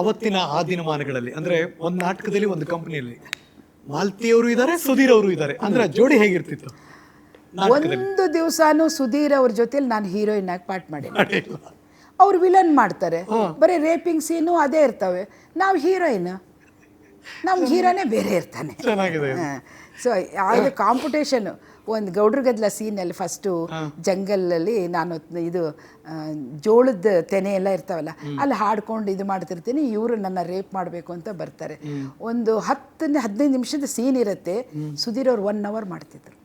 ಅವತ್ತಿನ ಆ ದಿನಮಾನಗಳಲ್ಲಿ ಅಂದ್ರೆ ಒಂದ್ ನಾಟಕದಲ್ಲಿ ಒಂದು ಕಂಪನಿಯಲ್ಲಿ ಮಾಲ್ತಿಯವರು ಇದ್ದಾರೆ ಸುಧೀರ್ ಅವರು ಇದ್ದಾರೆ. ಅಂದ್ರೆ ಜೋಡಿ ಹೇಗಿರ್ತಿತ್ತು? ಒಂದು ದಿವಸನೂ ಸುಧೀರ್ ಅವ್ರ ಜೊತೆಲಿ ನಾನು ಹೀರೋಯಿನ್ ಆಗಿ ಪಾಠ ಮಾಡಿ ಮಾಡಿಲ್ಲ. ಅವ್ರು ವಿಲನ್ ಮಾಡ್ತಾರೆ. ಬರೀ ರೇಪಿಂಗ್ ಸೀನು ಅದೇ ಇರ್ತವೆ. ನಾವು ಹೀರೋಯಿನ್ ನಮ್ಮ ಹೀರೋನೇ ಬೇರೆ ಇರ್ತಾನೆ. ಸೊ ಅದು ಕಾಂಪಿಟೇಷನ್ ಒಂದು ಗೌಡ್ರ ಗದ್ಲ ಸೀನಲ್ಲಿ ಫಸ್ಟು ಜಂಗಲಲ್ಲಿ ನಾನು ಇದು ಜೋಳದ ತೆನೆ ಎಲ್ಲ ಇರ್ತಾವಲ್ಲ ಅಲ್ಲಿ ಹಾಡ್ಕೊಂಡು ಇದು ಮಾಡ್ತಿರ್ತೀನಿ ಇವರು ನನ್ನ ರೇಪ್ ಮಾಡಬೇಕು ಅಂತ ಬರ್ತಾರೆ. ಒಂದು ಹತ್ತನೇ ಹದಿನೈದು ನಿಮಿಷದ ಸೀನ್ ಇರುತ್ತೆ ಸುಧೀರ್ ಅವ್ರು ಒನ್ ಅವರ್ ಮಾಡ್ತಿದ್ರು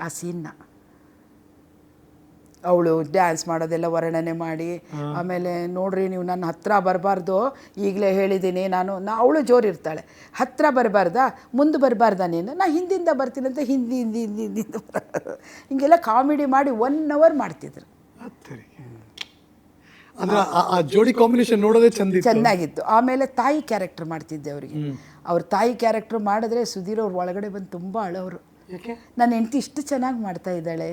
ಆ ಸೀನ್ನ ಅವಳು ಡ್ಯಾನ್ಸ್ ಮಾಡೋದೆಲ್ಲ ವರ್ಣನೆ ಮಾಡಿ ಆಮೇಲೆ ನೋಡ್ರಿ ನೀವು ನನ್ನ ಹತ್ರ ಬರಬಾರ್ದು ಈಗಲೇ ಹೇಳಿದ್ದೀನಿ ನಾನು ನಾ ಅವಳು ಜೋರಿರ್ತಾಳೆ. ಹತ್ರ ಬರಬಾರ್ದಾ? ಮುಂದೆ ಬರಬಾರ್ದ ನೀನು? ನಾ ಹಿಂದಿಂದ ಬರ್ತೀನಿ ಅಂತ ಹಿಂದಿ ಹಿಂದಿ ಹಿಂದಿ ಹಿಂದಿಂದ ಹಿಂಗೆಲ್ಲ ಕಾಮಿಡಿ ಮಾಡಿ ಒನ್ ಅವರ್ ಮಾಡ್ತಿದ್ರು. ಜೋಡಿ ಕಾಂಬಿನೇಷನ್ ನೋಡೋದೇ ಚಂದ ಚೆನ್ನಾಗಿತ್ತು. ಆಮೇಲೆ ತಾಯಿ ಕ್ಯಾರೆಕ್ಟರ್ ಮಾಡ್ತಿದ್ದೆ ಅವರಿಗೆ. ಅವ್ರ ತಾಯಿ ಕ್ಯಾರೆಕ್ಟರ್ ಮಾಡಿದ್ರೆ ಸುಧೀರ್ ಅವ್ರ ಒಳಗಡೆ ಬಂದು ತುಂಬ ಅಳವರು ನನ್ನ ಹೆಂಡತಿ ಇಷ್ಟು ಚೆನ್ನಾಗಿ ಮಾಡ್ತಾ ಇದ್ದಾಳೆ.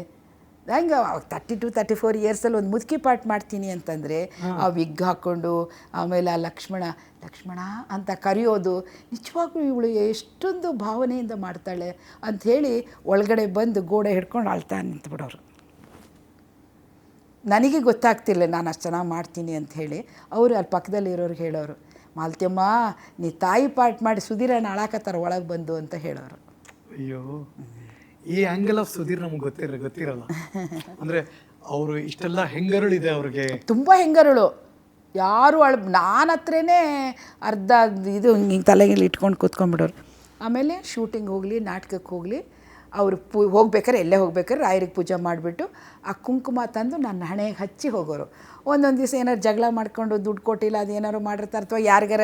ಹಂಗೆ ತರ್ಟಿ ಟು ತರ್ಟಿ ಫೋರ್ ಇಯರ್ಸಲ್ಲಿ ಒಂದು ಮುದುಕಿ ಪಾಟ್ ಮಾಡ್ತೀನಿ ಅಂತಂದರೆ ಆ ವಿಗ್ ಹಾಕ್ಕೊಂಡು ಆಮೇಲೆ ಆ ಲಕ್ಷ್ಮಣ ಲಕ್ಷ್ಮಣ ಅಂತ ಕರೆಯೋದು ನಿಜವಾಗ್ಲೂ ಇವಳು ಎಷ್ಟೊಂದು ಭಾವನೆಯಿಂದ ಮಾಡ್ತಾಳೆ ಅಂಥೇಳಿ ಒಳಗಡೆ ಬಂದು ಗೋಡೆ ಹಿಡ್ಕೊಂಡು ಅಳ್ತಾ ನಿಂತ್ಬಿಡೋರು ನನಗೆ ಗೊತ್ತಾಗ್ತಿಲ್ಲ ನಾನು ಅಷ್ಟು ಚೆನ್ನಾಗಿ ಮಾಡ್ತೀನಿ ಅಂತ ಹೇಳಿ ಅವರು ಅಲ್ಲಿ ಪಕ್ಕದಲ್ಲಿ ಇರೋರು ಹೇಳೋರು ಮಾಲ್ತಿಯಮ್ಮ ನೀ ತಾಯಿ ಪಾಟ್ ಮಾಡಿ ಸುಧೀರಣ್ಣ ಅಳಾಕತ್ತಾರ ಒಳಗೆ ಬಂದು ಅಂತ ಹೇಳೋರು. ಅಯ್ಯೋ. ಈ ಆಂಗಲ್ ಆಫ್ ಸುಧೀರ್ ನಮ್ಗೆ ಗೊತ್ತಿರ, ಗೊತ್ತಿರಲ್ಲ. ಅಂದ್ರೆ ಅವರು ಇಷ್ಟೆಲ್ಲ ಹೆಂಗರುಳಿದೆ ಅವ್ರಿಗೆ? ತುಂಬ ಹೆಂಗರುಳು. ಯಾರು ಅಳ, ನಾನು ಹತ್ರನೇ ಅರ್ಧ ಇದು ಹಿಂಗೆ ತಲೆಗೆ ಇಟ್ಕೊಂಡು ಕೂತ್ಕೊಂಡ್ಬಿಡೋರು. ಆಮೇಲೆ ಶೂಟಿಂಗ್ ಹೋಗಲಿ ನಾಟಕಕ್ಕೆ ಹೋಗಲಿ ಅವರು ಪೂ, ಹೋಗ್ಬೇಕಾದ್ರೆ ಎಲ್ಲೇ ಹೋಗ್ಬೇಕಾದ್ರೆ ರಾಯರಿಗೆ ಪೂಜೆ ಮಾಡಿಬಿಟ್ಟು ಆ ಕುಂಕುಮ ತಂದು ನನ್ನ ಹಣೆಗೆ ಹಚ್ಚಿ ಹೋಗೋರು. ಒಂದೊಂದು ದಿವಸ ಏನಾರು ಜಗಳ ಮಾಡ್ಕೊಂಡು ದುಡ್ಡು ಕೊಟ್ಟಿಲ್ಲ, ಅದು ಏನಾರು ಮಾಡಿರ್ತಾರೆ ಅಥವಾ ಯಾರಿಗಾರ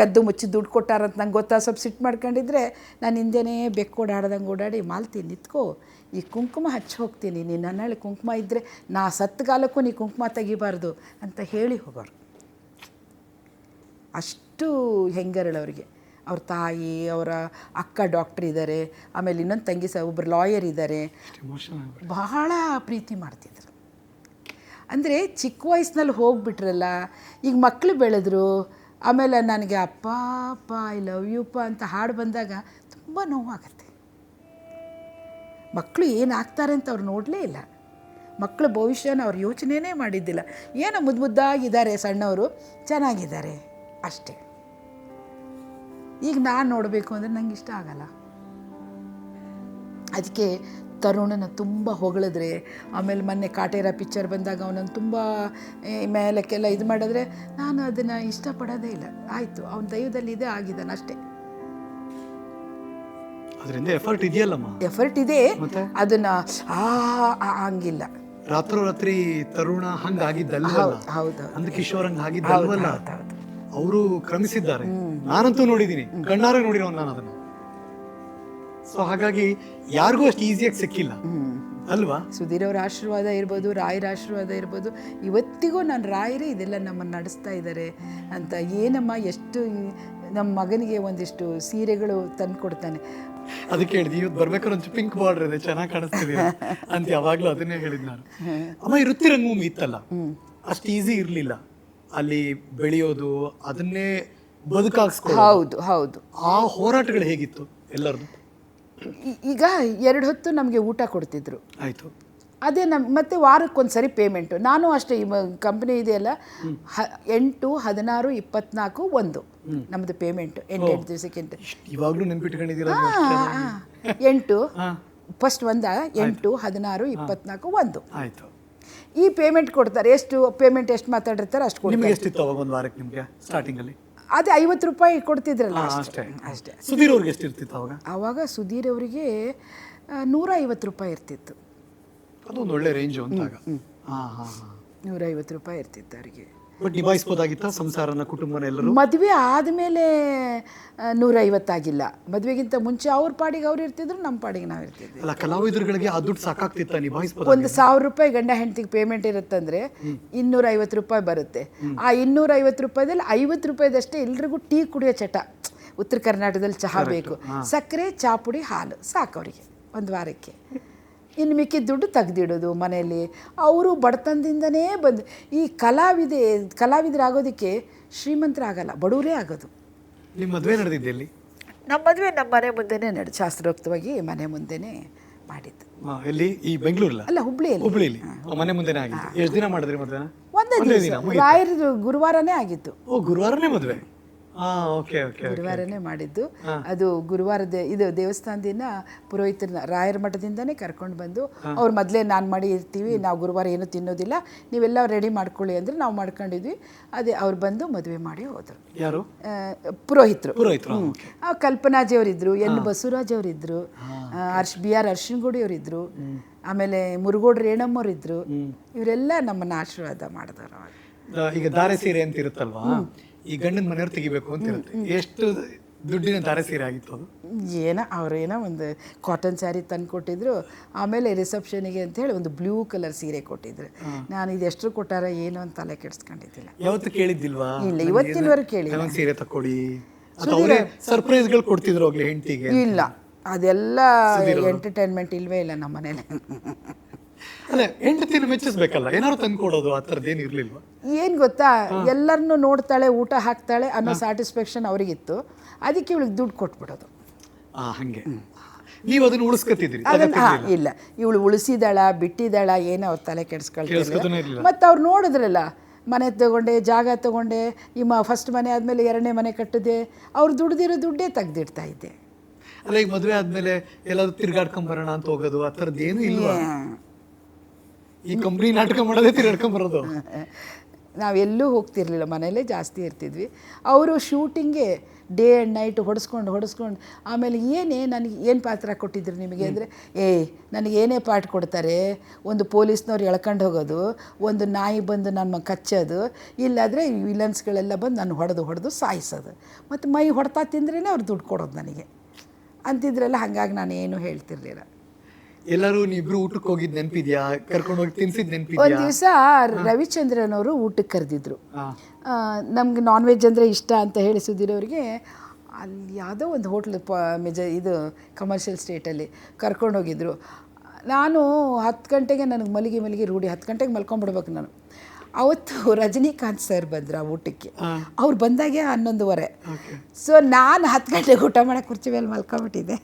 ಕದ್ದು ಮುಚ್ಚಿ ದುಡ್ಡು ಕೊಟ್ಟಾರಂತ ನಂಗೆ ಗೊತ್ತಾ, ಸ್ವಲ್ಪ ಸಿಟ್ಟು ಮಾಡ್ಕೊಂಡಿದ್ರೆ ನಾನು ಹಿಂದೆನೇ ಬೆಕ್ಕು ಓಡಾಡ್ದಂಗೆ ಓಡಾಡಿ ಮಾಲ್ತಿ ನಿಂತ್ಕೋ. ಈ ಕುಂಕುಮ ಹಚ್ಚಿ ಹೋಗ್ತೀನಿ, ನೀನು ನನ್ನಲ್ಲಿ ಕುಂಕುಮ ಇದ್ದರೆ ನಾ ಸತ್ತಗಾಲಕ್ಕೂ ನೀ ಕುಂಕುಮ ತೆಗಿಬಾರ್ದು ಅಂತ ಹೇಳಿ ಹೋಗೋರು. ಅಷ್ಟು ಹೆಂಗರಳವರಿಗೆ ಅವ್ರ ತಾಯಿ ಅವರ ಅಕ್ಕ ಡಾಕ್ಟ್ರ್ ಇದ್ದಾರೆ ಆಮೇಲೆ ಇನ್ನೊಂದು ತಂಗಿ ಸಹ ಒಬ್ಬರು ಲಾಯರ್ ಇದ್ದಾರೆ ಬಹಳ ಪ್ರೀತಿ ಮಾಡ್ತಿದ್ರು. ಅಂದರೆ ಚಿಕ್ಕ ವಯಸ್ಸಿನಲ್ಲಿ ಹೋಗ್ಬಿಟ್ರಲ್ಲ ಈಗ ಮಕ್ಕಳು ಬೆಳೆದ್ರು ಆಮೇಲೆ ನನಗೆ ಅಪ್ಪ ಅಪ್ಪ ಐ ಲವ್ ಯು ಪ ಅಂತ ಹಾಡು ಬಂದಾಗ ತುಂಬ ನೋವಾಗತ್ತೆ. ಮಕ್ಕಳು ಏನಾಗ್ತಾರೆ ಅಂತ ಅವ್ರು ನೋಡಲೇ ಇಲ್ಲ. ಮಕ್ಕಳ ಭವಿಷ್ಯನ ಅವ್ರು ಯೋಚನೆನೇ ಮಾಡಿದ್ದಿಲ್ಲ. ಏನೋ ಮುದ್ದು ಮುದ್ದಾಗಿದ್ದಾರೆ ಸಣ್ಣವರು ಚೆನ್ನಾಗಿದ್ದಾರೆ. ಅಷ್ಟೇ. ಈಗ ನಾನು ನೋಡಬೇಕು ಅಂದರೆ ನಂಗೆ ಇಷ್ಟ ಆಗಲ್ಲ. ಅದಕ್ಕೆ ತರುಣನ ತುಂಬ ಹೊಗಳಿದ್ರೆ ಆಮೇಲೆ ಮೊನ್ನೆ ಕಾಟೇರ ಪಿಕ್ಚರ್ ಬಂದಾಗ ಅವನನ್ನು ತುಂಬ ಮೇಲಕ್ಕೆಲ್ಲ ಇದು ಮಾಡಿದ್ರೆ ನಾನು ಅದನ್ನು ಇಷ್ಟಪಡೋದೇ ಇಲ್ಲ. ಆಯಿತು ಅವನ ದೈವದಲ್ಲಿ ಇದೆ ಆಗಿದ್ದಾನೆ ಅಷ್ಟೇ. ಅದರಿಂದ ಎಫರ್ಟ್ ಇದೆಯಲ್ಲಮ್ಮ? ಎಫರ್ಟ್ ಇದೆ ಅದನ್ನ ಆ ಹಂಗಿಲ್ಲ. ರಾತ್ರೋರಾತ್ರಿ ತರುಣ ಹಂಗ ಆಗಿದ್ದಲ್ವಲ್ಲ? ಹೌದು ಅಂದ್ರೆ ಅಂದ ಕಿಶೋರ್ ಹಂಗ ಆಗಿದ್ದಲ್ವಲ್ಲ? ಹೌದು ಅವರು ಕ್ರಮಿಸಿದ್ದಾರೆ. ನಾನಂತೂ ನೋಡಿದ್ದೀನಿ. ಕಣ್ಣಾರೆ ನೋಡಿರೋ ನಾನು ಅದನ್ನು. ಸೊ ಹಾಗಾಗಿ ಯಾರಿಗೂ ಅಷ್ಟು ಈಸಿಯಾಗಿ ಸಿಕ್ಕಿಲ್ಲ. ಅಲ್ವಾ? ಸುಧೀರ್ ಅವರ ಆಶೀರ್ವಾದ ಇರ್ಬೋದು ರಾಯರ ಆಶೀರ್ವಾದ ಇರ್ಬೋದು. ಇವತ್ತಿಗೂ ನಾನು ರಾಯರೇ ಇದೆಲ್ಲ ನಮ್ಮನ್ನು ನಡೆಸ್ತಾ ಇದ್ದಾರೆ ಅಂತ ಏನಮ್ಮ ಎಷ್ಟು ನಮ್ಮ ಮಗನಿಗೆ ಒಂದಿಷ್ಟು ಸೀರೆಗಳು ತಂದು ಕೊಡ್ತಾನೆ ಅದಕ್ಕೆ ಹೇಳಿದ್ವಿ ಇವತ್ತು ಬರ್ಬೇಕಾದ್ರೆ ಒಂದು ಪಿಂಕ್ ಬಾರ್ಡರ್ ಇದೆ ಚೆನ್ನಾಗಿ ಕಾಣಿಸ್ತಿದೆ ಅಂತ. ಯಾವಾಗಲೂ ಅದನ್ನೇ ಹೇಳಿದ್ ನಾನು. ಅಮ್ಮ ಈ ವೃತ್ತಿ ರಂಗಭೂಮಿ ಇತ್ತಲ್ಲ? ಅಷ್ಟು ಈಸಿ ಇರಲಿಲ್ಲ. ಅಲ್ಲಿ ಬೆಳೆಯೋದು ಅದನ್ನೇ ಬದುಕಾಗಿಸ್ಕೊಳ್ಳೋದು. ಹೌದು ಹೌದು. ಆ ಹೋರಾಟಗಳು ಹೇಗಿತ್ತು ಎಲ್ಲರದು ಈ- ಈಗ ಎರಡು ಹೊತ್ತು ನಮಗೆ ಊಟ ಕೊಡ್ತಿದ್ರು. ಆಯ್ತು. ಅದೇ ನಮ್ಮ ಮತ್ತೆ ವಾರಕ್ಕೊಂದ್ಸರಿ ಪೇಮೆಂಟು ನಾನು ಅಷ್ಟೇ ಈ ಕಂಪ್ನಿ ಇದೆಯಲ್ಲ ಹ ಎಂಟು ಹದಿನಾರು ಇಪ್ಪತ್ನಾಲ್ಕು ಒಂದು. ನಮ್ಮದು ಪೇಮೆಂಟ್ ಎಂಟೆಂಟು ದಿವಸಕ್ಕೆ ಎಂಟು. ಇವಾಗ್ಲೂ ನೆನ್ಪಿಟ್ಕೊಂಡಿದ್ದೀರ ಆ, ಎಂಟು. ಹಾ. ಫಸ್ಟ್ ಒಂದ ಎಂಟು ಹದಿನಾರು ಇಪ್ಪತ್ನಾಲ್ಕು ಒಂದು. ಆಯ್ತು. ಈ ಪೇಮೆಂಟ್ ಕೊಡ್ತಾರೆ. ಎಷ್ಟು ಪೇಮೆಂಟ್ ಎಷ್ಟು ಮಾತಾಡಿರ್ತಾರೆ ಅಷ್ಟು ಕೊಡ್ತಾರೆ. ನಿಮ್ಗೆ ಎಷ್ಟಿತ್ತು ಅವಾಗ ಒಂದು ವಾರಕ್ಕೆ ನಿಮಗೆ ಸ್ಟಾರ್ಟಿಂಗ್ ಅಲ್ಲಿ? ಅದೇ ಐವತ್ತು ರೂಪಾಯಿ ಕೊಡ್ತಿದ್ರಲ್ಲ ಅಷ್ಟೇ ಅಷ್ಟೇ. ಸುಧೀರ್ ಅವ್ರಿಗೆ ಎಷ್ಟಿರ್ತಿತ್ತು ಅವಾಗ? ಆವಾಗ ಸುಧೀರ್ ಅವರಿಗೆ ನೂರ ಐವತ್ತು ರೂಪಾಯಿ ಇರ್ತಿತ್ತು. ಅದೊಂದು ಒಳ್ಳೆ ರೇಂಜ್ ಅಂತಾಗ ಹಾ ಹಾ ಹಾ. ನೂರ ಐವತ್ತು ರೂಪಾಯಿ ಇರ್ತಿತ್ತು ಅವರಿಗೆ. ಬಟ್ ನಿಭಾಯಿಸ್ಬೋದಾಗಿತ್ತ ಸಂಸಾರನ ಕುಟುಂಬನ ಎಲ್ಲರೂ? ಮದುವೆ ಆದಮೇಲೆ ನೂರೈವತ್ತಾಗಿಲ್ಲ. ಮದುವೆಗಿಂತ ಮುಂಚೆ ಅವ್ರ ಪಾಡಿಗೆ ಅವ್ರು ಇರ್ತಿದ್ರು ನಮ್ಮ ಪಾಡಿಗೆ ನಾವು ಇರ್ತಿದ್ವಿ. ಅಲ್ಲ ಕಲಾವಿದರುಗಳಿಗೆ ಆ ದುಡ್ಡು ಸಾಕಾಗ್ತಿತ್ತ ನಿಭಾಯಿಸ್ಬೋದ ಒಂದು ಸಾವಿರ ರೂಪಾಯಿ ಗಂಡ ಹೆಂಡತಿಗೆ ಪೇಮೆಂಟ್ ಇರುತ್ತಂದ್ರೆ ಇನ್ನೂರ ಐವತ್ತು ರೂಪಾಯಿ ಬರುತ್ತೆ. ಆ ಇನ್ನೂರ ಐವತ್ತು ರೂಪಾಯಿದಲ್ಲಿ ಐವತ್ತು ರೂಪಾಯಿದಷ್ಟೇ ಎಲ್ರಿಗೂ ಟೀ ಕುಡಿಯೋ ಚಟ. ಉತ್ತರ ಕರ್ನಾಟಕದಲ್ಲಿ ಚಹಾ ಬೇಕು. ಸಕ್ಕರೆ ಚಾಪುಡಿ ಹಾಲು ಸಾಕು ಅವರಿಗೆ. ಒಂದು ವಾರಕ್ಕೆ. ಇನ್ನು ಮಿಕ್ಕಿದ ದುಡ್ಡು ತೆಗ್ದಿಡೋದು ಮನೆಯಲ್ಲಿ. ಅವರು ಬಡತನದಿಂದನೇ ಬಂದು ಈ ಕಲಾವಿದೆ ಕಲಾವಿದರಾಗೋದಕ್ಕೆ ಶ್ರೀಮಂತರಾಗಲ್ಲ ಬಡವರೇ ಆಗೋದು. ನಿಮ್ಮ ಮದುವೆ ನಡೆದಿದ್ದೆ ನಮ್ಮ ಮದುವೆ ನಮ್ಮ ಮನೆ ಮುಂದೆನೇ ನಡೆ ಶಾಸ್ತ್ರೋಕ್ತವಾಗಿ ಮನೆ ಮುಂದೆನೇ ಮಾಡಿದ್ದು. ಎಲ್ಲಿ? ಈ ಬೆಂಗಳೂರಲ್ಲ? ಅಲ್ಲ ಹುಬ್ಳಿಯಲ್ಲಿ. ಹುಬ್ಳಿಲಿ ಆ, ಮನೆ ಮುಂದೆನೇ ಆಗಿತ್ತು ಎಷ್ಟು ದಿನ ಮಾಡಿದ್ರಿ ಒಂದೇ ದಿನ ಗುರುವಾರನೇ ಆಗಿತ್ತು. ಓ ಗುರುವಾರನೇ ಮದುವೆ? ಗುರುವಾರನೇ ಮಾಡಿದ್ದು. ಅದು ಗುರುವಾರದ ಇದು ದೇವಸ್ಥಾನದಿಂದ ಪುರೋಹಿತರನ್ನ ರಾಯರ ಮಠದಿಂದನೇ ಕರ್ಕೊಂಡು ಬಂದು ಅವ್ರು ಮೊದಲೇ ನಾನು ಮಾಡಿ ಇರ್ತೀವಿ ನಾವು ಗುರುವಾರ ಏನು ತಿನ್ನೋದಿಲ್ಲ ನೀವೆಲ್ಲ ರೆಡಿ ಮಾಡ್ಕೊಳ್ಳಿ ಅಂದ್ರೆ ನಾವು ಮಾಡ್ಕೊಂಡಿದ್ವಿ. ಅದೇ ಅವ್ರು ಬಂದು ಮದುವೆ ಮಾಡಿ ಹೋದರು. ಯಾರು? ಪುರೋಹಿತರು. ಕಲ್ಪನಾಜಿ ಅವರಿದ್ರು ಎನ್ ಬಸವರಾಜ್ ಅವರಿದ್ರು ಅರ್ಶ್ ಬಿ ಆರ್ ಅರ್ಶಿನಗುಡಿ ಅವರಿದ್ರು ಆಮೇಲೆ ಮುರುಗೋಡ್ ರೇಣಮ್ಮವ್ರಿದ್ರು ಇವರೆಲ್ಲ ನಮ್ಮನ್ನ ಆಶೀರ್ವಾದ ಮಾಡಿದವರು ಈಗ ದಾರೆ ಸೀರೆ ಅಂತ ಇರುತ್ತಲ್ವಾ? ಈ ಗಂಡನ ಮನೆಯವ್ರು ತೆಗಿಬೇಕು ಅಂತ ಇರುತ್ತೆ. ಎಷ್ಟು ದುಡ್ಡಿನ ದಾರೆ ಸೀರೆ ಆಗಿತ್ತು ಅದು? ಏನೋ ಅವ್ರೇನೋ ಒಂದು ಕಾಟನ್ ಸ್ಯಾರಿ ತಂದು ಕೊಟ್ಟಿದ್ರು. ಆಮೇಲೆ ರಿಸೆಪ್ಷನಿಗೆ ಅಂತ ಹೇಳಿ ಒಂದು ಬ್ಲೂ ಕಲರ್ ಸೀರೆ ಕೊಟ್ಟಿದ್ರು. ನಾನು ಇದೆಷ್ಟು ಎಷ್ಟು ಕೊಟ್ಟಾರ ಏನು ಅಂತ ತಲೆ ಕೆಡಿಸ್ಕೊಂಡಿದ್ದಿಲ್ಲ. ಯಾವತ್ತು ಕೇಳಿದ್ದಿಲ್ವಾ? ಇಲ್ಲ ಇವತ್ತಿನವರೆಗೂ ಕೇಳಿ ಸೀರೆ ತಕೊಳ್ಳಿ ಸರ್ಪ್ರೈಸ್ಗಳು ಕೊಡ್ತಿದ್ರು ಹೋಗ್ಲಿ ಹೆಂಡತಿಗೆ ಇಲ್ಲ ಅದೆಲ್ಲ ಎಂಟರ್ಟೈನ್ಮೆಂಟ್ ಇಲ್ವೇ ಇಲ್ಲ ನಮ್ಮ ಮನೇಲಿ ಅಲ್ಲ ಹೆಂಡತಿನ ಮೆಚ್ಚಿಸ್ಬೇಕಲ್ಲ? ಏನಾದ್ರು ಆ ಏನು ಇರಲಿಲ್ಲ ಏನು ಗೊತ್ತಾ? ಎಲ್ಲರನ್ನೂ ನೋಡ್ತಾಳೆ ಊಟ ಹಾಕ್ತಾಳೆ ಅನ್ನೋ ಸ್ಯಾಟಿಸ್ಫ್ಯಾಕ್ಷನ್ ಅವರಿಗಿತ್ತು. ಅದಕ್ಕೆ ಇವಳಿಗೆ ದುಡ್ಡು ಕೊಟ್ಬಿಡೋದು. ಆ ಹಂಗೆ. ನೀವು ಅದನ್ನ ಉಳಿಸ್ಕೊತಿದ್ರಿ ಅದನ್ನ ಹಾ, ಇಲ್ಲ. ಇವಳು ಉಳಿಸಿದಾಳ ಬಿಟ್ಟಿದಾಳ ಏನೋ ಅವ್ರ ತಲೆ ಕೆಡಿಸ್ಕೊಳ್ತಿಲ್ಲ. ಮತ್ತು ಅವ್ರು ನೋಡಿದ್ರಲ್ಲ ಮನೆ ತಗೊಂಡೆ ಜಾಗ ತಗೊಂಡೆ ಈ ಮ ಫಸ್ಟ್ ಮನೆ ಆದಮೇಲೆ ಎರಡನೇ ಮನೆ ಕಟ್ಟಿದೆ ಅವ್ರು ದುಡ್ದಿರೋ ದುಡ್ಡೇ ತೆಗ್ದಿಡ್ತಾ ಇದ್ದೆ. ಅಲ್ಲ ಈಗ ಮದುವೆ ಆದ್ಮೇಲೆ ಎಲ್ಲಾದ್ರೂ ತಿರ್ಗಾಡ್ಕೊಂಡ್ ಬರೋಣ ಅಂತ ಹೋಗೋದು ಆ ಥರದ್ದು ಏನು ಇಲ್ವಾ? ಈ ಕಂಪ್ನಿ ನಾಟಕ ಮಾಡೋದೇ ತಿರ್ಕೊಂಡು ಬರೋದು. ನಾವೆಲ್ಲೂ ಹೋಗ್ತಿರ್ಲಿಲ್ಲ ಮನೆಯಲ್ಲೇ ಜಾಸ್ತಿ ಇರ್ತಿದ್ವಿ. ಅವರು ಶೂಟಿಂಗೆ ಡೇ ಆ್ಯಂಡ್ ನೈಟ್ ಹೊಡೆಸ್ಕೊಂಡು ಹೊಡೆಸ್ಕೊಂಡು ಆಮೇಲೆ ಏನೇ ನನಗೆ ಏನು ಪಾತ್ರ ಕೊಟ್ಟಿದ್ರು ನಿಮಗೆ ಅಂದರೆ ಏಯ್ ನನಗೆ ಏನೇ ಪಾಠ ಕೊಡ್ತಾರೆ ಒಂದು ಪೊಲೀಸ್ನವ್ರು ಎಳ್ಕೊಂಡು ಹೋಗೋದು ಒಂದು ನಾಯಿ ಬಂದು ನನ್ನ ಕಚ್ಚೋದು ಇಲ್ಲಾದರೆ ವಿಲನ್ಸ್ಗಳೆಲ್ಲ ಬಂದು ನಾನು ಹೊಡೆದು ಹೊಡೆದು ಸಾಯಿಸೋದು. ಮತ್ತು ಮೈ ಹೊಡ್ತಾ ತಿಂದ್ರೇ ಅವ್ರು ದುಡ್ಡು ಕೊಡೋದು ನನಗೆ. ಅಂತಿದ್ರಲ್ಲ ಹಾಗಾಗಿ ನಾನು ಏನು ಹೇಳ್ತಿರ್ಲಿಲ್ಲ. ಎಲ್ಲರೂ ನೀವಿಬ್ರು ಊಟಕ್ಕೆ ಹೋಗಿದ್ ನೆನ್ಪಿದ್ಯಾ? ಕರ್ಕೊಂಡು ಹೋಗಿ ತಿನ್ಸಿದ್ ಒಂದು ನೆನ್ಪಿದ್ಯಾ ದಿವಸ ರವಿಚಂದ್ರನ್ ಅವರು ಊಟಕ್ಕೆ ಕರೆದಿದ್ರು. ನಮ್ಗೆ ನಾನ್ ವೆಜ್ ಅಂದರೆ ಇಷ್ಟ ಅಂತ ಹೇಳಿ ಸುದ್ದಿರೋರಿಗೆ ಅಲ್ಲಿ ಯಾವುದೋ ಒಂದು ಹೋಟ್ಲ್ ಪ ಮೆಜ ಇದು ಕಮರ್ಷಿಯಲ್ ಸ್ಟೇಟಲ್ಲಿ ಕರ್ಕೊಂಡು ಹೋಗಿದ್ರು. ನಾನು ಹತ್ತು ಗಂಟೆಗೆ ನನಗೆ ಮಲಗಿ ಮಲಗಿ ರೂಢಿ ಹತ್ತು ಗಂಟೆಗೆ ಮಲ್ಕೊಂಡ್ಬಿಡ್ಬೇಕು ನಾನು. ಅವತ್ತು ರಜನಿಕಾಂತ್ ಸರ್ ಬಂದ್ರು ಆ ಊಟಕ್ಕೆ. ಅವ್ರು ಬಂದಾಗೆ ಹನ್ನೊಂದುವರೆ. ಸೊ ನಾನು ಹತ್ತು ಗಂಟೆಗೆ ಊಟ ಮಾಡೋಕೆ ಕುರ್ಚಿ ಮೇಲೆ ಮಲ್ಕೊಂಬಿಟ್ಟಿದ್ದೆ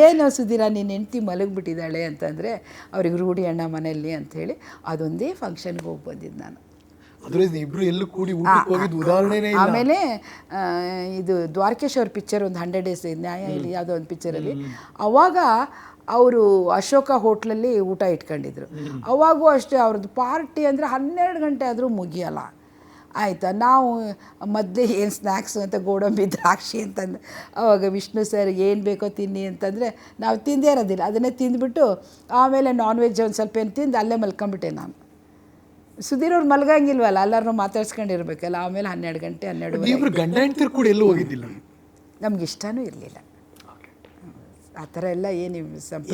ಏನು ಸುಧೀರ ನಿನ್ನ ಹೆಂಡ್ತಿ ಮಲಗಿಬಿಟ್ಟಿದ್ದಾಳೆ ಅಂತಂದರೆ ಅವ್ರಿಗೆ ರೂಢಿ ಅಣ್ಣ ಮನೆಯಲ್ಲಿ ಅಂಥೇಳಿ ಅದೊಂದೇ ಫಂಕ್ಷನ್ಗೆ ಹೋಗಿ ಬಂದಿದ್ದು ನಾನು. ಇಬ್ರು ಎಲ್ಲೂ ಕೂಡಿ ಹೋಗಿದ್ ಉದಾಹರಣೆನೇ ಆಮೇಲೆ ಇದು ದ್ವಾರಕೇಶ್ ಅವ್ರ ಪಿಕ್ಚರ್ ಒಂದು ಹಂಡ್ರೆಡ್ ಡೇಸ್ ನ್ಯಾಯ ಇಲ್ಲಿ ಯಾವುದೋ ಒಂದು ಪಿಕ್ಚರಲ್ಲಿ ಅವಾಗ ಅವರು ಅಶೋಕ ಹೋಟ್ಲಲ್ಲಿ ಊಟ ಇಟ್ಕೊಂಡಿದ್ರು. ಅವಾಗೂ ಅಷ್ಟೇ ಅವ್ರದ್ದು ಪಾರ್ಟಿ ಅಂದರೆ ಹನ್ನೆರಡು ಗಂಟೆ ಆದರೂ ಮುಗಿಯಲ್ಲ. ಆಯಿತಾ? ನಾವು ಮೊದಲೇ ಏನು ಸ್ನ್ಯಾಕ್ಸು ಅಂತ ಗೋಡಂಬಿ ದ್ರಾಕ್ಷಿ ಅಂತಂದು ಅವಾಗ ವಿಷ್ಣು ಸರ್ ಏನು ಬೇಕೋ ತಿನ್ನಿ ಅಂತಂದರೆ ನಾವು ತಿಂದೇ ಇರೋದಿಲ್ಲ. ಅದನ್ನೇ ತಿಂದ್ಬಿಟ್ಟು ಆಮೇಲೆ ನಾನ್ ವೆಜ್ ಒಂದು ಸ್ವಲ್ಪ ಏನು ತಿಂದು ಅಲ್ಲೇ ಮಲ್ಕೊಂಬಿಟ್ಟೆ ನಾನು. ಸುಧೀರ್ ಅವ್ರು ಮಲ್ಗಂಗಿಲ್ವಲ್ಲ? ಎಲ್ಲರನ್ನೂ ಮಾತಾಡ್ಸ್ಕೊಂಡಿರ್ಬೇಕಲ್ಲ. ಆಮೇಲೆ ಹನ್ನೆರಡು ಗಂಟೆ ಹನ್ನೆರಡು ಗಂಟೆ ಕೂಡ ಎಲ್ಲೂ ಹೋಗಿದ್ದಿಲ್ಲ? ನಮ್ಗೆ ಇಷ್ಟನೂ ಇರಲಿಲ್ಲ. ಆ ಥರ ಎಲ್ಲ ಏನು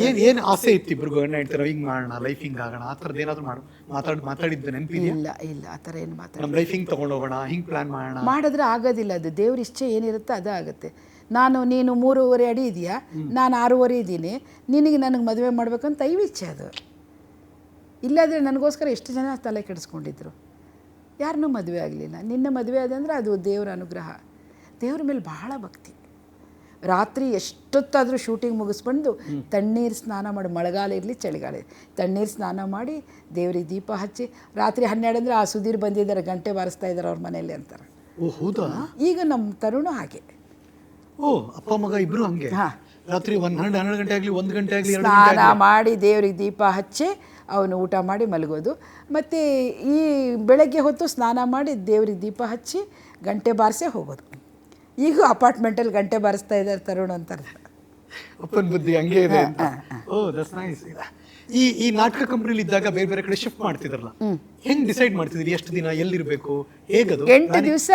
ಏನ್ ಏನ್ ಆಸೆ ಇತ್ತು ಇಬ್ರು ಗಂಡ ಹೇಳ್ತಾರೆ ಹಿಂಗೆ ಮಾಡೋಣ ಲೈಫ್ ಹಿಂಗೆ ಆಗೋಣ ಆ ಥರದ್ದು ಏನಾದರೂ ಮಾಡು. ಮಾತಾಡಿ ಮಾತಾಡಿದ್ದು ನೆನಪಿದ್ಯಾ? ಇಲ್ಲ ಇಲ್ಲ ಆ ಥರ ಏನು ಮಾತಾಡ ಲೈಫ್ ಹಿಂಗೆ ತಗೊಂಡ್ ಹೋಗೋಣ ಹಿಂಗೆ ಪ್ಲ್ಯಾನ್ ಮಾಡೋಣ. ಮಾಡಿದ್ರೆ ಆಗೋದಿಲ್ಲ ಅದು. ದೇವ್ರ ಇಚ್ಛೆ ಏನಿರುತ್ತೋ ಅದು ಆಗುತ್ತೆ. ನಾನು ನೀನು ಮೂರುವರೆ ಅಡಿ ಇದೆಯಾ? ನಾನು ಆರೂವರೆ ಇದ್ದೀನಿ. ನಿನಗೆ ನನಗೆ ಮದುವೆ ಮಾಡ್ಬೇಕಂತ ಐವಿ ಇಚ್ಛೆ ಅದು. ಇಲ್ಲಾದರೆ ನನಗೋಸ್ಕರ ಎಷ್ಟು ಜನ ತಲೆ ಕೆಡಿಸ್ಕೊಂಡಿದ್ರು? ಯಾರನ್ನೂ ಮದುವೆ ಆಗಲಿಲ್ಲ. ನಿನ್ನ ಮದುವೆ ಆದಂದ್ರೆ ಅದು ದೇವರ ಅನುಗ್ರಹ. ದೇವ್ರ ಮೇಲೆ ಬಹಳ ಭಕ್ತಿ. ರಾತ್ರಿ ಎಷ್ಟೊತ್ತಾದರೂ ಶೂಟಿಂಗ್ ಮುಗಿಸ್ಬಂದು ತಣ್ಣೀರು ಸ್ನಾನ ಮಾಡಿ. ಮಳೆಗಾಲ ಇರಲಿ ಚಳಿಗಾಲ ಇರಲಿ. ತಣ್ಣೀರು ಸ್ನಾನ ಮಾಡಿ ದೇವ್ರಿಗೆ ದೀಪ ಹಚ್ಚಿ ರಾತ್ರಿ ಹನ್ನೆರಡು ಅಂದರೆ ಆ ಸುಧೀರ್ ಬಂದಿದ್ದಾರೆ ಗಂಟೆ ಬಾರಿಸ್ತಾ ಇದ್ದಾರೆ ಅವ್ರ ಮನೆಯಲ್ಲಿ ಅಂತಾರೆ. ಹೌದಾ? ಈಗ ನಮ್ಮ ತರುಣ ಹಾಗೆ. ಓ ಅಪ್ಪ ಮಗ ಇಬ್ಬರು ಹಾಗೆ? ಹಾ. ರಾತ್ರಿ ಒಂದ್ ಹನ್ನೆರಡು ಹನ್ನೆರಡು ಗಂಟೆ ಆಗಲಿ ಒಂದು ಗಂಟೆ ಆಗಲಿ ಸ್ನಾನ ಮಾಡಿ ದೇವ್ರಿಗೆ ದೀಪ ಹಚ್ಚಿ ಅವನು ಊಟ ಮಾಡಿ ಮಲಗೋದು. ಮತ್ತು ಈ ಬೆಳಗ್ಗೆ ಹೊತ್ತು ಸ್ನಾನ ಮಾಡಿ ದೇವ್ರಿಗೆ ದೀಪ ಹಚ್ಚಿ ಗಂಟೆ ಬಾರಿಸೇ ಹೋಗೋದು. ಈಗ ಅಪಾರ್ಟ್ಮೆಂಟಲ್ಲಿ ಗಂಟೆ ಬಾರಿಸ್ತಾ ಇದ್ದಾರೆ ತರುಣ್ ಅಂತಾರೆ. ಅಪ್ಪನ ಬುದ್ಧಿ ಹಂಗೆ ಇದೆ ಅಂತ. ಓ ದಟ್ಸ್ ನೈಸ್ ಈ ಈ ನಾಟಕ ಕಂಪ್ನಿಲಿ ಇದ್ದಾಗ ಬೇರೆ ಬೇರೆ ಕಡೆ ಶಿಫ್ಟ್ ಮಾಡ್ತಿದ್ರಲ್ಲ. ಹೆಂಗ್ ಡಿಸೈಡ್ ಮಾಡ್ತಿದ್ರಿ? ಎಷ್ಟು ದಿನ ಎಲ್ಲಿರಬೇಕು? ಹೇಗದು? ಎಂಟು ದಿವಸ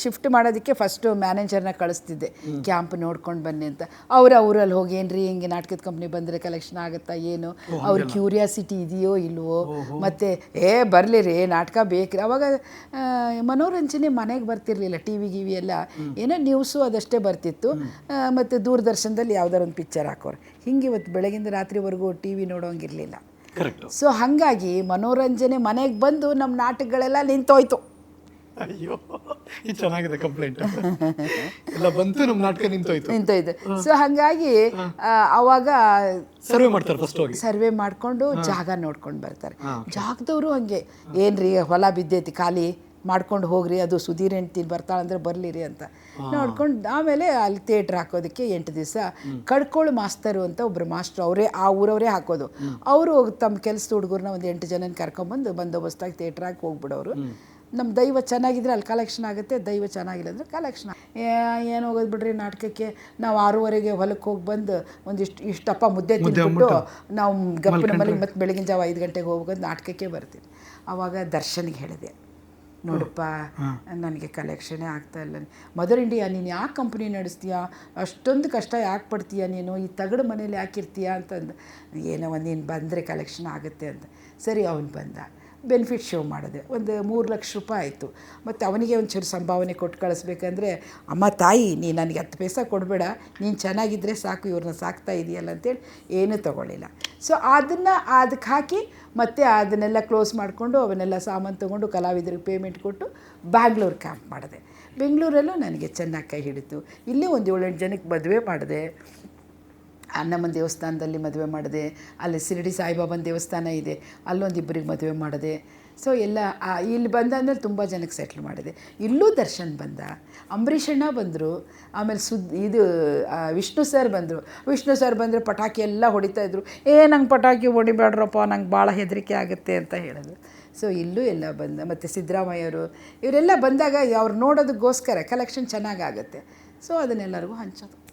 ಶಿಫ್ಟ್ ಮಾಡೋದಕ್ಕೆ ಫಸ್ಟು ಮ್ಯಾನೇಜರ್ನ ಕಳಿಸ್ತಿದ್ದೆ. ಕ್ಯಾಂಪ್ ನೋಡ್ಕೊಂಡು ಬನ್ನಿ ಅಂತ. ಅವ್ರ ಊರಲ್ಲಿ ಹೋಗಿ ಏನ್ರಿ ಹಿಂಗೆ ನಾಟಕದ ಕಂಪ್ನಿ ಬಂದರೆ ಕಲೆಕ್ಷನ್ ಆಗುತ್ತಾ ಏನು? ಅವ್ರ ಕ್ಯೂರಿಯಾಸಿಟಿ ಇದೆಯೋ ಇಲ್ವೋ? ಮತ್ತು ಏ ಬರಲಿ ರೀ ನಾಟಕ ಬೇಕ್ರಿ. ಅವಾಗ ಮನೋರಂಜನೆ ಮನೆಗೆ ಬರ್ತಿರ್ಲಿಲ್ಲ ಟಿ ವಿ ಗಿವಿ ಎಲ್ಲ. ಏನೋ ನ್ಯೂಸು ಅದಷ್ಟೇ ಬರ್ತಿತ್ತು. ಮತ್ತೆ ದೂರದರ್ಶನದಲ್ಲಿ ಯಾವ್ದಾರು ಒಂದು ಪಿಕ್ಚರ್ ಹಾಕೋರು. ಹಿಂಗೆ ಇವತ್ತು ಬೆಳಗಿಂದ ರಾತ್ರಿವರೆಗೂ ಟಿ ವಿ ನೋಡೋಂಗಿರಲಿಲ್ಲ. ಸೊ ಹಾಗಾಗಿ ಮನೋರಂಜನೆ ಮನೆಗೆ ಬಂದು ನಮ್ಮ ನಾಟಕಗಳೆಲ್ಲ ನಿಂತೋಯ್ತು. ಅಯ್ಯೋ ಇದು ಚೆನ್ನಾಗಿದೆ ಕಂಪ್ಲೇಂಟ್ ಎಲ್ಲ ಬಂತು ನಮ್ಮ ನಾಟಕ ನಿಂತೋಯ್ತು. ನಿಂತೋಯ್ತು. ಸೊ ಹಾಗಾಗಿ ಅವಾಗ ಸರ್ವೆ ಮಾಡ್ತಾರೆ ಫಸ್ಟ್ ಹೋಗಿ. ಸರ್ವೆ ಮಾಡಿಕೊಂಡು ಜಾಗ ನೋಡ್ಕೊಂಡು ಬರ್ತಾರೆ. ಜಾಗದವರು ಹಂಗೆ. ಏನ್ರಿ ಹೊಲ ಬಿದ್ದೈತಿ ಖಾಲಿ? ಮಾಡ್ಕೊಂಡು ಹೋಗ್ರಿ ಅದು ಸುಧೀರ್ ಹೆಂಡ್ತಿ ಬರ್ತಾಳಂದ್ರೆ ಬರಲಿರಿ ಅಂತ. ನೋಡ್ಕೊಂಡು ಆಮೇಲೆ ಅಲ್ಲಿ ಥಿಯೇಟ್ರ್ ಹಾಕೋದಕ್ಕೆ ಎಂಟು ದಿವಸ. ಕಡ್ಕೋಳು ಮಾಸ್ತರು ಅಂತ ಒಬ್ಬರು ಮಾಸ್ಟರ್ ಅವರೇ ಆ ಊರವರೇ ಹಾಕೋದು. ಅವರು ತಮ್ಮ ಕೆಲಸದ ಹುಡುಗರನ್ನ ಒಂದು ಎಂಟು ಜನನ ಕರ್ಕೊಂಬಂದು ಬಂದೋಬಸ್ತಾಗಿ ಥಿಯೇಟ್ರಾಗಿ ಹೋಗ್ಬಿಡೋರು. ನಮ್ಮ ದೈವ ಚೆನ್ನಾಗಿದ್ರೆ ಅಲ್ಲಿ ಕಲೆಕ್ಷನ್ ಆಗುತ್ತೆ ದೈವ ಚೆನ್ನಾಗಿಲ್ಲ ಅಂದರೆ ಕಲೆಕ್ಷನ್ ಏನು ಹೋಗೋದು ಬಿಡ್ರಿ ನಾಟಕಕ್ಕೆ? ನಾವು ಆರೂವರೆಗೆ ಹೊಲಕ್ಕೆ ಹೋಗಿ ಬಂದು ಒಂದಿಷ್ಟು ಇಷ್ಟಪ್ಪ ಮುದ್ದೆ ತಿಂದ್ಬಿಟ್ಟು ನಾವು ಗಪ್ಪಿನ ಮನೆಗೆ ಮತ್ತೆ ಬೆಳಗಿನ ಜಾವ ಐದು ಗಂಟೆಗೆ ಹೋಗ್ಬೇಕು ನಾಟಕಕ್ಕೆ ಬರ್ತೀವಿ. ಆವಾಗ ದರ್ಶನ್ಗೆ ಹೇಳಿದೆ ನೋಡಪ್ಪ ನನಗೆ ಕಲೆಕ್ಷನೇ ಆಗ್ತಾ ಇಲ್ಲ. ಮದರ್ ಇಂಡಿಯಾ ನೀನು ಯಾಕೆ ಕಂಪ್ನಿ ನಡೆಸ್ತೀಯಾ? ಅಷ್ಟೊಂದು ಕಷ್ಟ ಯಾಕೆ ಪಡ್ತೀಯ ನೀನು? ಈ ತಗಡು ಮನೇಲಿ ಯಾಕಿರ್ತೀಯ ಅಂತಂದು. ಏನೋ ಒಂದು ನೀನು ಬಂದರೆ ಕಲೆಕ್ಷನ್ ಆಗುತ್ತೆ ಅಂತ. ಸರಿ ಅವನು ಬಂದ. ಬೆನಿಫಿಟ್ ಶೋ ಮಾಡಿದೆ. ಒಂದು ಮೂರು ಲಕ್ಷ ರೂಪಾಯಿ ಆಯಿತು. ಮತ್ತು ಅವನಿಗೆ ಒಂಚೂರು ಸಂಭಾವನೆ ಕೊಟ್ಟು ಕಳಿಸ್ಬೇಕಂದ್ರೆ, ಅಮ್ಮ ತಾಯಿ, ನೀ ನನಗೆ ಹತ್ತು ಪೈಸೆ ಕೊಡಬೇಡ. ನೀನು ಚೆನ್ನಾಗಿದ್ದರೆ ಸಾಕು, ಇವ್ರನ್ನ ಸಾಕ್ತಾ ಇದೆಯಲ್ಲ ಅಂತೇಳಿ ಏನೂ ತೊಗೊಳ್ಳಿಲ್ಲ. ಸೊ ಅದನ್ನು ಅದಕ್ಕೆ ಹಾಕಿ ಮತ್ತೆ ಅದನ್ನೆಲ್ಲ ಕ್ಲೋಸ್ ಮಾಡಿಕೊಂಡು ಅವನ್ನೆಲ್ಲ ಸಾಮಾನು ತೊಗೊಂಡು ಕಲಾವಿದರಿಗೆ ಪೇಮೆಂಟ್ ಕೊಟ್ಟು ಬ್ಯಾಂಗ್ಳೂರು ಕ್ಯಾಂಪ್ ಮಾಡಿದೆ. ಬೆಂಗಳೂರಲ್ಲೂ ನನಗೆ ಚೆನ್ನಾಗಿ ಕೈ ಹಿಡಿತು. ಇಲ್ಲೇ ಒಂದು ಏಳೆಂಟು ಜನಕ್ಕೆ ಮದುವೆ ಮಾಡಿದೆ. ಅನ್ನಮ್ಮನ ದೇವಸ್ಥಾನದಲ್ಲಿ ಮದುವೆ ಮಾಡಿದೆ, ಅಲ್ಲಿ ಶಿರಡಿ ಸಾಯಿಬಾಬನ ದೇವಸ್ಥಾನ ಇದೆ ಅಲ್ಲೊಂದು ಇಬ್ಬರಿಗೆ ಮದುವೆ ಮಾಡಿದೆ. ಸೊ ಎಲ್ಲ ಇಲ್ಲಿ ಬಂದಾದ್ಮೇಲೆ ತುಂಬ ಜನಕ್ಕೆ ಸೆಟ್ಲ್ ಮಾಡಿದೆ. ಇಲ್ಲೂ ದರ್ಶನ್ ಬಂದ. ಅಂಬರೀಷಣ್ಣ ಬಂದರು. ಆಮೇಲೆ ಸುದ್, ಇದು ವಿಷ್ಣು ಸರ್ ಬಂದರು. ವಿಷ್ಣು ಸರ್ ಬಂದರೆ ಪಟಾಕಿ ಎಲ್ಲ ಹೊಡಿತಾ ಇದ್ರು. ಏ, ನಂಗೆ ಪಟಾಕಿ ಹೊಡಿಬೇಡ್ರಪ್ಪ, ನಂಗೆ ಭಾಳ ಹೆದರಿಕೆ ಆಗುತ್ತೆ ಅಂತ ಹೇಳಿದ್ರು. ಸೊ ಇಲ್ಲೂ ಎಲ್ಲ ಬಂದ. ಮತ್ತು ಸಿದ್ದರಾಮಯ್ಯವರು ಇವರೆಲ್ಲ ಬಂದಾಗ ಅವ್ರು ನೋಡೋದಕ್ಕೋಸ್ಕರ ಕಲೆಕ್ಷನ್ ಚೆನ್ನಾಗಾಗುತ್ತೆ ಸೊ ಅದನ್ನೆಲ್ಲರಿಗೂ ಹಂಚೋದು.